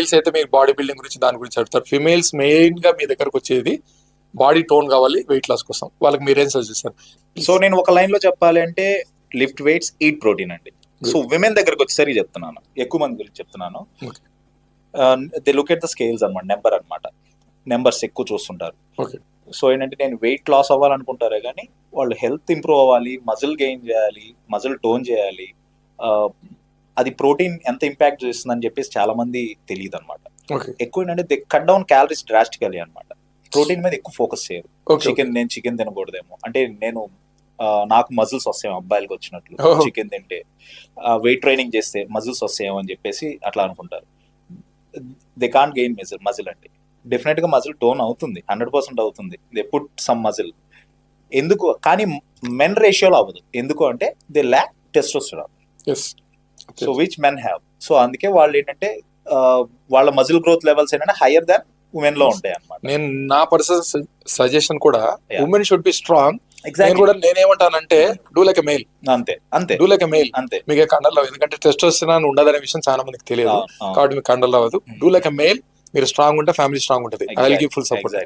Males అయితే మీరు body building గురించి దాని గురించి అడుగుతారు. ఫిమేల్స్ మెయిన్గా మీ దగ్గరకు వచ్చేది బాడీ టోన్ కావాలి వెయిట్ లాస్ కోసం. వాళ్ళకి మీరేం సజెస్ట్ చేస్తారు? సో నేను ఒక లైన్లో చెప్పాలి అంటే లిఫ్ట్ వెయిట్స్ ఈట్ ప్రోటీన్ అండి. సో విమెన్ దగ్గరకు వచ్చేసరికి చెప్తున్నాను. ఎక్కువ మంది గురించి చెప్తున్నాను. They look at the scales అనమాట నెంబర్ అన్నమాట నెంబర్స్ ఎక్కువ చూస్తుంటారు. సో ఏంటంటే నేను వెయిట్ లాస్ అవ్వాలనుకుంటారే కానీ వాళ్ళు హెల్త్ ఇంప్రూవ్ అవ్వాలి మజిల్ గెయిన్ చేయాలి మజిల్ టోన్ చేయాలి ఆ, అది ప్రోటీన్ ఎంత ఇంపాక్ట్ చేస్తుందని చెప్పేసి చాలా మంది తెలియదు అనమాట ఎక్కువ ఏంటంటే they cut down calories drastically అనమాట ప్రోటీన్ మీద ఎక్కువ ఫోకస్ చేయరు చికెన్ నేను చికెన్ తినకూడదేమో. అంటే నేను నాకు మజిల్స్ వస్తాయేమో అబ్బాయిలకి వచ్చినట్లు. చికెన్ తింటే వెయిట్ ట్రైనింగ్ చేస్తే మజిల్స్ వస్తాయేమో అని చెప్పేసి అట్లా అనుకుంటారు. They can't gain muscle muscle అంటే. డెఫినెట్గా మజిల్ టోన్ అవుతుంది. హండ్రెడ్ పర్సెంట్ అవుతుంది. They put some muscle. ఎందుకు? కానీ మెన్ రేషియోలో అవ్వదు. ఎందుకు అంటే they lack testosterone. So which men have so అందుకే వాళ్ళు ఏంటంటే వాళ్ళ మజిల్ గ్రోత్ లెవెల్స్ ఏంటంటే హైయర్ దాన్ ఉమెన్లో ఉంటాయి అనమాట నేను నా పర్సనల్ సజెషన్ కూడా. ఉమెన్ షుడ్ బి స్ట్రాంగ్ నేను కూడా నేనేమంటానంటే డూ లైక్ మెయిల్ అంతే అంతే. డూ లైక్ మెయిల్ అంతే. మీకు కండల్లో ఎందుకంటే టెస్టోస్టెరాన్ ఉండదనే విషయం చాలా మందికి తెలియదు. కాబట్టి మీకు కండల్లో అవ్వదు డూ లైక్ మెయిల్ మీరు స్ట్రాంగ్ ఉంటే ఫ్యామిలీ స్ట్రాంగ్ ఉంటుంది. I give full support